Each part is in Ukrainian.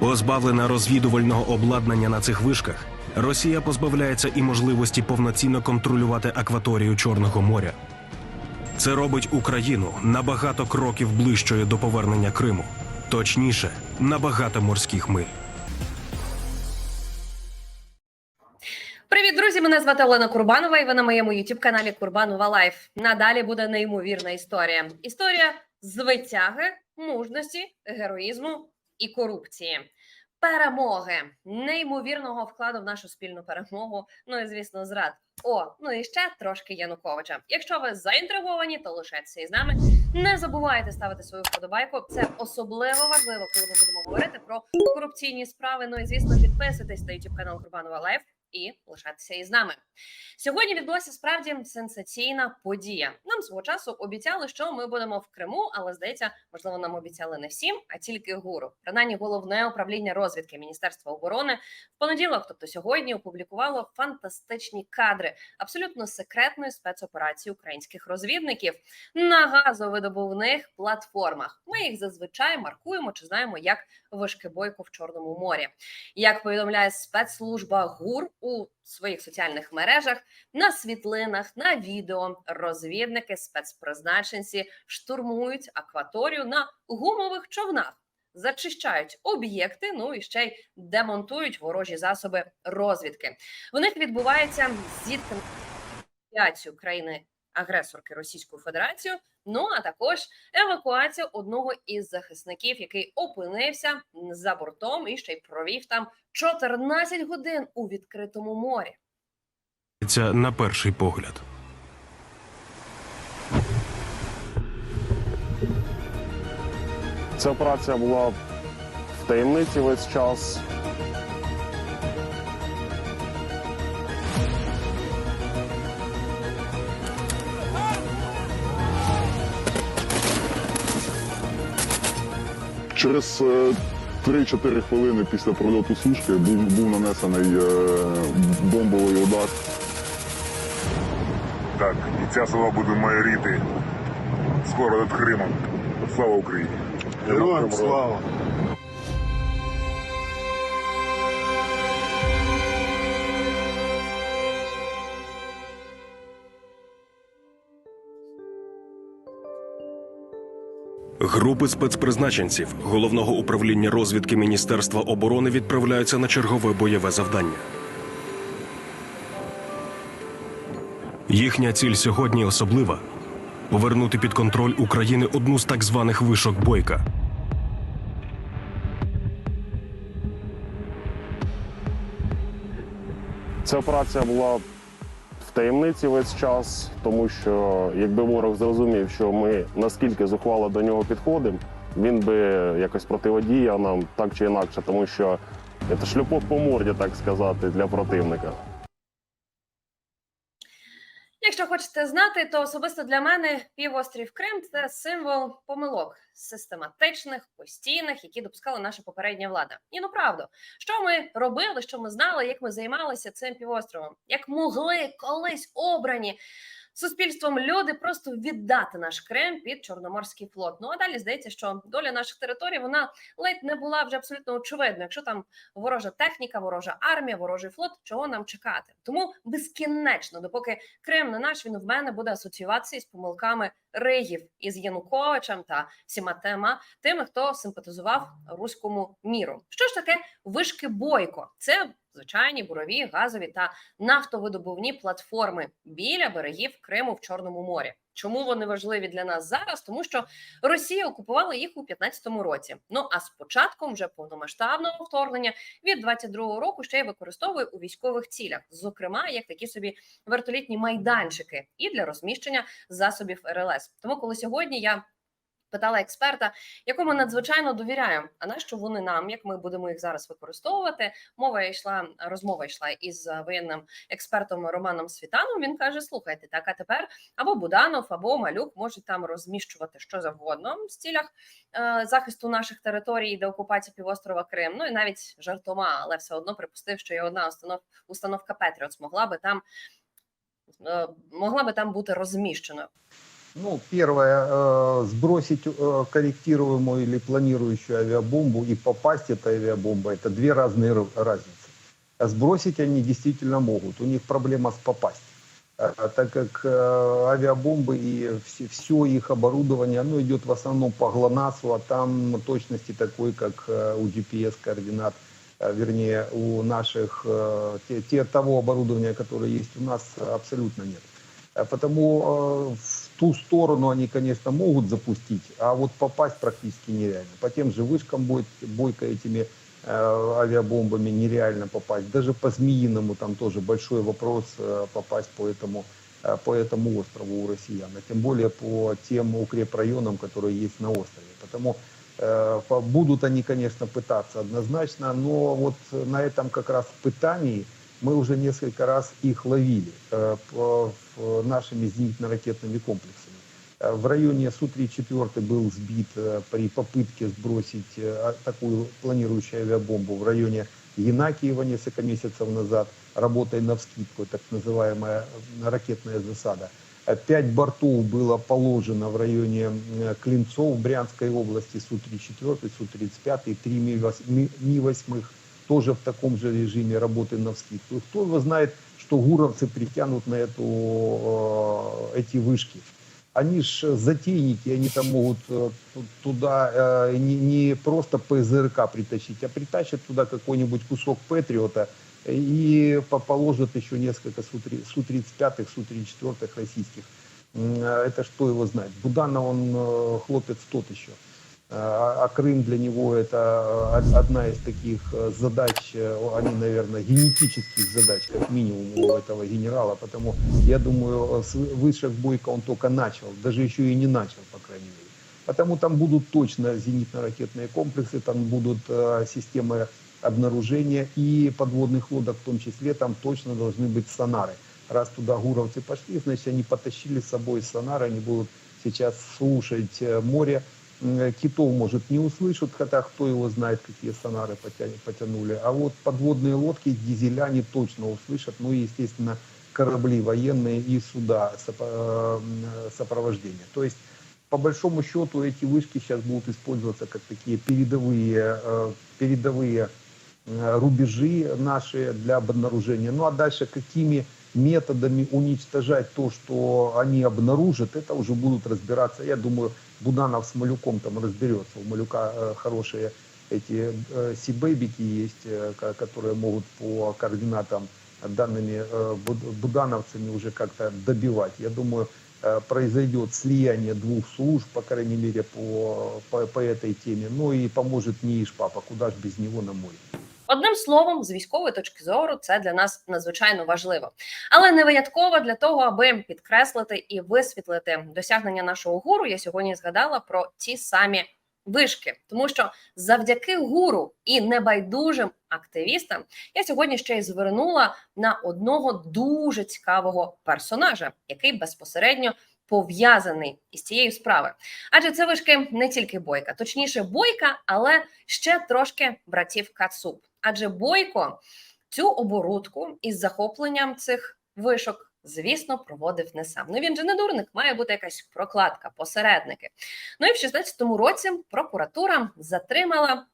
Позбавлена розвідувального обладнання на цих вишках, Росія позбавляється і можливості повноцінно контролювати акваторію Чорного моря. Це робить Україну на багато кроків ближчою до повернення Криму, точніше, на багато морських миль. Привіт, друзі! Мене звати Олена Курбанова, і ви на моєму youtube каналі Курбанова Лайф. Надалі буде неймовірна історія. Історія звитяги, мужності, героїзму і корупції. Перемоги неймовірного вкладу в нашу спільну перемогу. Ну і звісно, зрад. О, ну і ще трошки Януковича. Якщо ви заінтриговані, то лишайтеся із нами. Не забувайте ставити свою вподобайку. Це особливо важливо, коли ми будемо говорити про корупційні справи. Ну і звісно, підписуйтесь на youtube канал Курбанова Лайф і лишатися із нами. Сьогодні відбулася справді сенсаційна подія. Нам свого часу обіцяли, що ми будемо в Криму, але здається, можливо, нам обіцяли не всім, а тільки гуру. Принаймні, головне управління розвідки Міністерства оборони в понеділок, тобто сьогодні, опублікувало фантастичні кадри абсолютно секретної спецоперації українських розвідників на газовидобувних платформах. Ми їх зазвичай маркуємо чи знаємо як вишкибойку в Чорному морі. Як повідомляє спецслужба ГУР у своїх соціальних мережах, на світлинах, на відео розвідники, спецпризначенці штурмують акваторію на гумових човнах. Зачищають об'єкти, ну і ще й демонтують ворожі засоби розвідки. В них відбувається зіткнення країни агресорки Російською Федерацією. Ну а також евакуація одного із захисників, який опинився за бортом і ще й провів там 14 годин у відкритому морі. Це на перший погляд. Ця операція була в таємниці весь час. Через е, 3-4 хвилини після прольоту сушки був, був нанесений е, бомбовий удар. Так, і ця села буде майоріти скоро над Кримом. Слава Україні! Героям слава! Групи спецпризначенців головного управління розвідки Міністерства оборони відправляються на чергове бойове завдання. Їхня ціль сьогодні особлива повернути під контроль України одну з так званих вишок бойка. Ця операція була таємниці весь час, тому що якби ворог зрозумів, що ми наскільки зухвало до нього підходимо, він би якось противодіяв нам так чи інакше, тому що це шлюпок по морді, так сказати, для противника. Якщо хочете знати, то особисто для мене півострів Крим це символ помилок систематичних, постійних, які допускала наша попередня влада. І ну правда, що ми робили, що ми знали, як ми займалися цим півостровом, як могли колись обрані суспільством люди просто віддати наш Крим під Чорноморський флот. Ну а далі здається, що доля наших територій вона ледь не була вже абсолютно очевидна. Якщо там ворожа техніка, ворожа армія, ворожий флот, чого нам чекати? Тому безкінечно, допоки Крим не наш, він в мене буде асоціюватися із помилками Ригів із Януковичем та всіма тема тими, хто симпатизував руському міру. Що ж таке вишки бойко? Це звичайні бурові, газові та нафтовидобувні платформи біля берегів Криму в Чорному морі. Чому вони важливі для нас зараз? Тому що Росія окупувала їх у 15-му році. Ну а з початком вже повномасштабного вторгнення від 22-го року ще й використовує у військових цілях, зокрема як такі собі вертолітні майданчики, і для розміщення засобів РЛС. Тому, коли сьогодні я питала експерта, якому надзвичайно довіряємо, а нащо вони нам, як ми будемо їх зараз використовувати? Мова йшла розмова йшла із е, воєнним експертом Романом Світаном. Він каже: слухайте, так а тепер або Буданов, або Малюк можуть там розміщувати що завгодно в цілях е, захисту наших територій до окупації півострова Крим. Ну і навіть жартома, але все одно припустив, що є одна установ, установка Петріот змогла би там е, могла би там бути розміщеною. Ну, первое, э, сбросить э, корректируемую или планирующую авиабомбу и попасть этой авиабомбой, это две разные разницы. А Сбросить они действительно могут, у них проблема с попасть. А, Так как э, авиабомбы и все, их оборудование, оно идет в основном по ГЛОНАССу, а там точности такой, как у GPS-координат, вернее, у наших, э, те, те- того оборудования, которое есть у нас, абсолютно нет. Потому э, ту сторону они, конечно, могут запустить, а вот попасть практически нереально. По тем же вышкам бой- бойко этими э, авиабомбами нереально попасть. Даже по Змеиному там тоже большой вопрос э, попасть по этому, э, по этому острову у россиян. А тем более по тем укрепрайонам, которые есть на острове. Потому э, по- будут они, конечно, пытаться однозначно, но вот на этом как раз пытании мы уже несколько раз их ловили э, по- в- нашими зенитно-ракетными комплексами. Э, В районе Су-34 был сбит э, при попытке сбросить э, а- такую планирующую авиабомбу в районе Янакиева несколько месяцев назад, работая на вскидку, так называемая э, ракетная засада. Э, Пять бортов было положено в районе э, Клинцов Брянской области, Су-34, Су-35 и три Ми-8 Ми-8 тоже в таком же режиме работы на вскидку. Кто его знает, что гуровцы притянут на эту, э, эти вышки. Они ж затейники, они там могут э, ту- туда э, не, просто ПЗРК притащить, а притащат туда какой-нибудь кусок Патриота и по- положат еще несколько Су-3- Су-35, Су-34 российских. Это что его знает? Буданов, он хлопец тот еще. А а Крым для него это э, одна из таких э, задач, э, они, наверное, генетических задач, как минимум у этого генерала. Потому я думаю, э, с высших Бойко он только начал, даже еще и не начал, по крайней мере. Потому там будут точно зенитно-ракетные комплексы, там будут э, системы обнаружения и подводных лодок в том числе, там точно должны быть сонары. Раз туда гуровцы пошли, значит, они потащили с собой сонары, они будут сейчас слушать э, море, М, Китов, может, не услышат, хотя кто его знает, какие сонары потя- потянули. А вот подводные лодки, дизеля они точно услышат. Ну и, естественно, корабли военные и суда э, сопровождения. То есть, по большому счету, эти вышки сейчас будут использоваться как такие передовые, э, передовые э, рубежи наши для обнаружения. Ну а дальше какими методами уничтожать то, что они обнаружат, это уже будут разбираться. Я думаю, Буданов с Малюком там разберется. У Малюка э, хорошие эти э, сибэбики есть, э, ко- которые могут по координатам э, данными э, буд- будановцами уже как-то добивать. Я думаю, э, произойдет слияние двух служб, по крайней мере, по, по, по этой теме. Ну и поможет НИИШ папа, куда ж без него на море. Одним словом, з військової точки зору, це для нас надзвичайно важливо, але не винятково для того, аби підкреслити і висвітлити досягнення нашого гуру. Я сьогодні згадала про ті самі вишки, тому що завдяки гуру і небайдужим активістам я сьогодні ще й звернула на одного дуже цікавого персонажа, який безпосередньо пов'язаний із цією справою. Адже це вишки не тільки бойка, точніше, бойка, але ще трошки братів Кацуб. Адже бойко цю оборудку із захопленням цих вишок. Звісно, проводив не сам. Ну він же не дурник, має бути якась прокладка, посередники. Ну і в 16-му році прокуратура затримала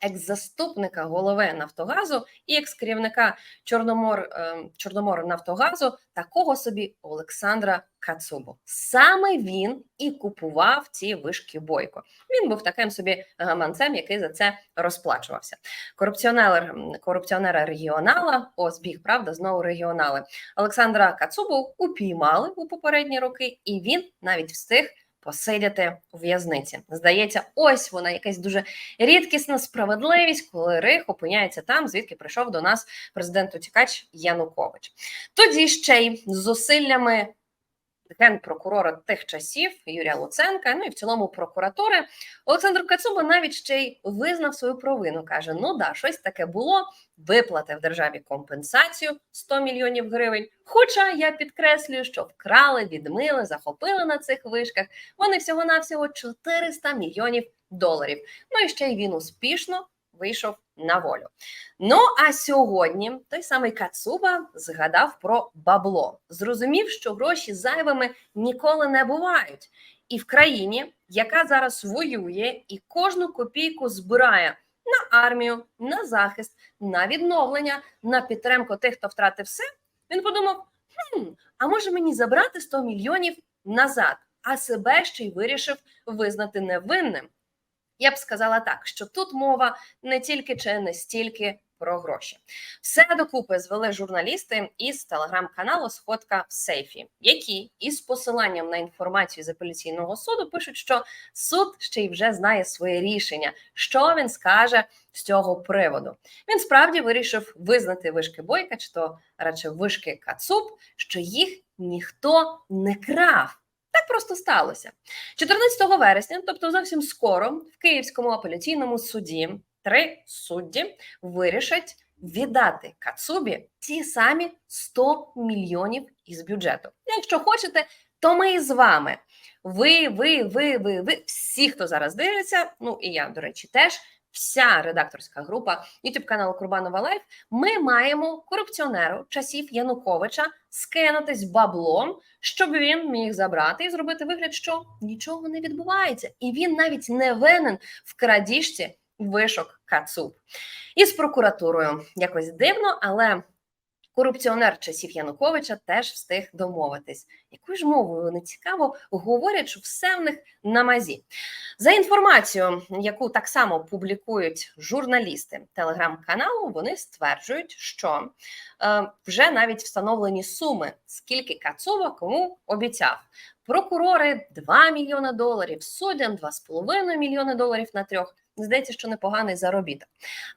екс-заступника голови Нафтогазу і екс-керівника Чорномор, е, Чорномор Нафтогазу, такого собі Олександра Кацубу. Саме він і купував ці вишки бойко. Він був таким собі гаманцем, який за це розплачувався. Корупціонер, корупціонера регіонала, о, збіг, правда, знову регіонали. Олександра Кацубу упіймали у попередні роки, і він навіть встиг посидіти у в'язниці. Здається, ось вона якась дуже рідкісна справедливість, коли Рих опиняється там, звідки прийшов до нас президент утікач Янукович. Тоді ще й зусиллями генпрокурора тих часів Юрія Луценка, ну і в цілому прокуратури, Олександр Кацуба навіть ще й визнав свою провину. каже: ну да, щось таке було. Виплатив державі компенсацію 100 мільйонів гривень. Хоча я підкреслюю, що вкрали, відмили, захопили на цих вишках. Вони всього навсього 400 мільйонів доларів. Ну і ще й він успішно вийшов на волю. Ну а сьогодні той самий Кацуба згадав про бабло, зрозумів, що гроші зайвими ніколи не бувають. І в країні, яка зараз воює і кожну копійку збирає на армію, на захист, на відновлення, на підтримку тих, хто втратив все, він подумав: хм, а може мені забрати 100 мільйонів назад, а себе ще й вирішив визнати невинним. Я б сказала так, що тут мова не тільки чи не стільки про гроші. Все докупи звели журналісти із телеграм-каналу Сходка в сейфі, які із посиланням на інформацію з апеляційного суду пишуть, що суд ще й вже знає своє рішення, що він скаже з цього приводу. Він справді вирішив визнати вишки бойка, чи то радше вишки Кацуб, що їх ніхто не крав. Так просто сталося. 14 вересня, тобто зовсім скоро, в Київському апеляційному суді три судді вирішать віддати Кацубі ті самі 100 мільйонів із бюджету. Якщо хочете, то ми з вами. Ви, ви, ви, ви, ви, всі, хто зараз дивиться, ну і я, до речі, теж. Вся редакторська група youtube каналу Курбанова Лайф. Ми маємо корупціонеру часів Януковича скинутись баблом, щоб він міг забрати і зробити вигляд, що нічого не відбувається, і він навіть не винен в крадіжці вишок Кацуб. І з прокуратурою якось дивно, але корупціонер часів Януковича теж встиг домовитись. Якою ж мовою не цікаво говорять, що все в них на мазі. За інформацією, яку так само публікують журналісти телеграм-каналу, вони стверджують, що е, вже навіть встановлені суми, скільки Кацуба кому обіцяв. Прокурори 2 мільйони доларів, суддям 2,5 мільйони доларів на трьох. Здається, що непоганий заробіток.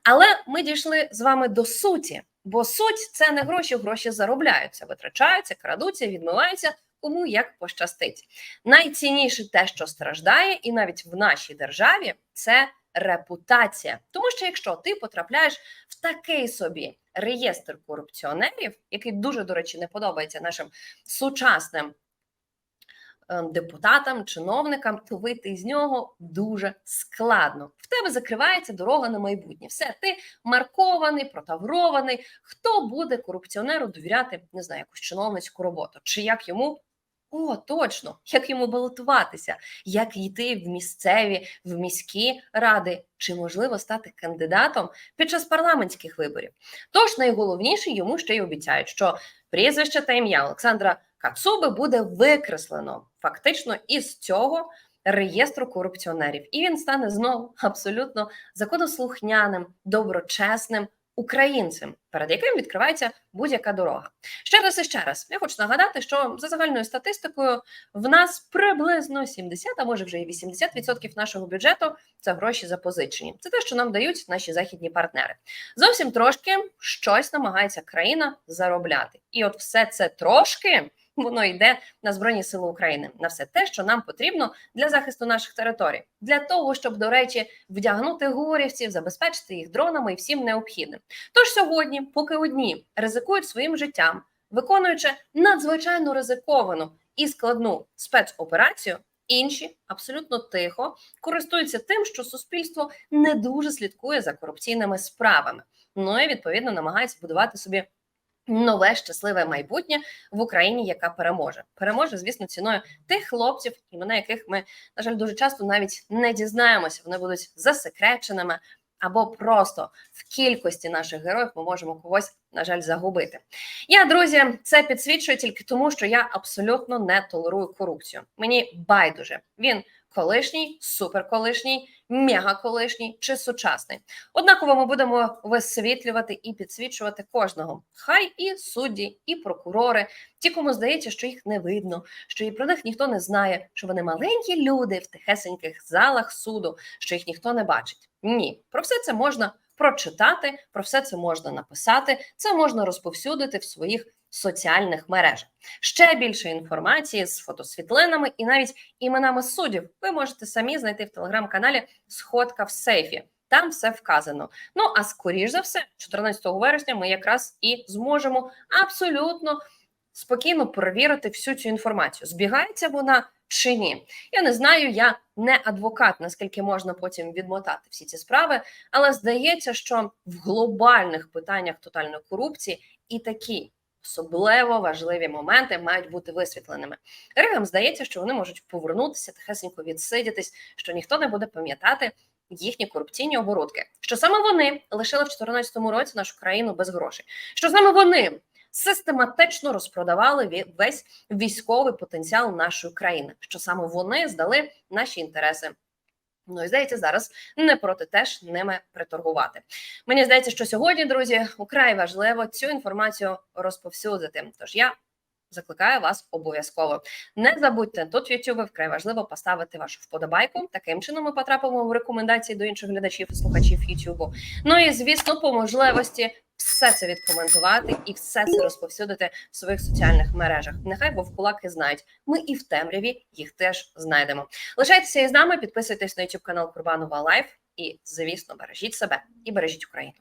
Але ми дійшли з вами до суті, бо суть це не гроші, гроші заробляються, витрачаються, крадуться, відмиваються. Кому як пощастить. Найцінніше те, що страждає, і навіть в нашій державі, це репутація. Тому що якщо ти потрапляєш в такий собі реєстр корупціонерів, який дуже, до речі, не подобається нашим сучасним депутатам, чиновникам, то вийти з нього дуже складно. В тебе закривається дорога на майбутнє. Все, ти маркований, протаврований. Хто буде корупціонеру довіряти, не знаю, якусь чиновницьку роботу, чи як йому. О, точно, як йому балотуватися, як йти в місцеві, в міські ради, чи можливо стати кандидатом під час парламентських виборів. Тож найголовніше йому ще й обіцяють, що прізвище та ім'я Олександра Кацуби буде викреслено фактично із цього реєстру корупціонерів, і він стане знову абсолютно законослухняним, доброчесним українцем, перед яким відкривається будь-яка дорога. Ще раз і ще раз я хочу нагадати, що за загальною статистикою в нас приблизно 70, а може вже і 80% нашого бюджету це гроші запозичені. Це те, що нам дають наші західні партнери. Зовсім трошки щось намагається країна заробляти, і от все це трошки. Воно йде на збройні сили України на все те, що нам потрібно для захисту наших територій, для того, щоб, до речі, вдягнути горівців, забезпечити їх дронами і всім необхідним. Тож сьогодні, поки одні ризикують своїм життям, виконуючи надзвичайно ризиковану і складну спецоперацію, інші абсолютно тихо користуються тим, що суспільство не дуже слідкує за корупційними справами. Ну і відповідно намагається будувати собі нове щасливе майбутнє в Україні, яка переможе. Переможе, звісно, ціною тих хлопців, імена яких ми, на жаль, дуже часто навіть не дізнаємося. Вони будуть засекреченими. Або просто в кількості наших героїв ми можемо когось, на жаль, загубити. Я, друзі, це підсвічую тільки тому, що я абсолютно не толерую корупцію. Мені байдуже він колишній, суперколишній, мегаколишній чи сучасний. Однаково ми будемо висвітлювати і підсвічувати кожного. Хай і судді, і прокурори, ті, кому здається, що їх не видно, що і про них ніхто не знає, що вони маленькі люди в тихесеньких залах суду, що їх ніхто не бачить. Ні, про все це можна прочитати, про все це можна написати, це можна розповсюдити в своїх соціальних мережах. Ще більше інформації з фотосвітлинами і навіть іменами суддів ви можете самі знайти в телеграм-каналі Сходка в сейфі. Там все вказано. Ну а скоріш за все, 14 вересня, ми якраз і зможемо абсолютно спокійно перевірити всю цю інформацію. Збігається вона чи ні. Я не знаю, я не адвокат, наскільки можна потім відмотати всі ці справи, але здається, що в глобальних питаннях тотальної корупції і такі особливо важливі моменти мають бути висвітленими. Ригам здається, що вони можуть повернутися, тихесенько відсидітись, що ніхто не буде пам'ятати їхні корупційні оборудки. Що саме вони лишили в 2014 році нашу країну без грошей. Що саме вони систематично розпродавали весь військовий потенціал нашої країни. Що саме вони здали наші інтереси. Ну і здається, зараз не проти теж ними приторгувати. Мені здається, що сьогодні, друзі, украй важливо цю інформацію розповсюдити. Тож я закликаю вас обов'язково. Не забудьте тут в YouTube вкрай важливо поставити вашу вподобайку. Таким чином ми потрапимо в рекомендації до інших глядачів і слухачів YouTube. Ну і звісно, по можливості все це відкоментувати і все це розповсюдити в своїх соціальних мережах. Нехай вовкулаки знають. Ми і в темряві їх теж знайдемо. Лишайтеся із нами, підписуйтесь на YouTube канал Курбанова Лайф. І, звісно, бережіть себе і бережіть Україну.